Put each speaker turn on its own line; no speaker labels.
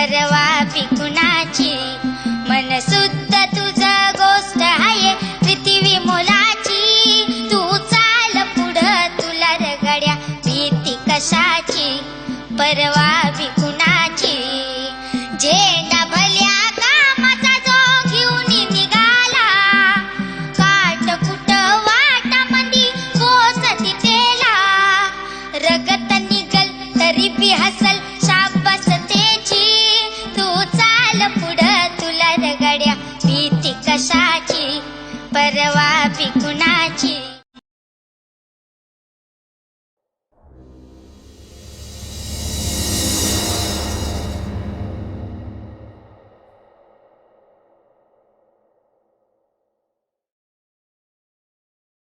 परवा भिकुणाची. मन सुद्धा तुझा गोष्ट आहे पृथ्वी मोलाची. तू चाल पुढं तुला रगड्या भीती कशाची? परवा भिकुणाची. जे रगत तरी बी हस परवा पिकुना